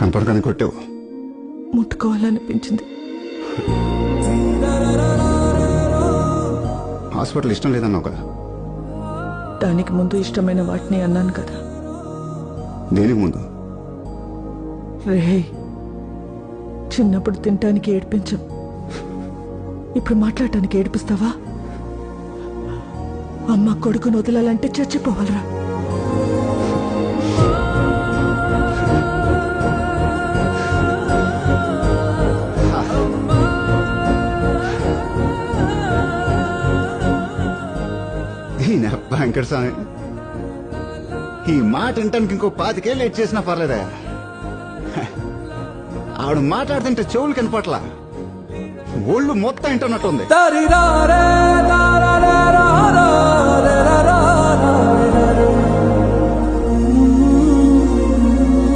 కనపడగానే కొట్టావు. ముట్టుకోవాలనిపించింది. హాస్పిటల్ ఇష్టం లేదన్నావు కదా. దానికి ముందు ఇష్టమైన వాటిని అన్నాను కదా. దేనికి ముందు? రే చిన్నప్పుడు తినటానికి ఏడిపించం. ఇప్పుడు మాట్లాడటానికి ఏడిపిస్తావా? అమ్మ కొడుకును వదలాలంటే చచ్చిపోవాలరా. ఈయన భయంకర స్వామి ఈ మాట వినటానికి ఇంకో పాతికేళ్ళు లేట్ చేసినా పర్లేదా. ఆవిడ మాట్లాడుతుంటే చెవులు కనపట్ల. ఒళ్ళు మొత్తం వింటున్నట్టుంది.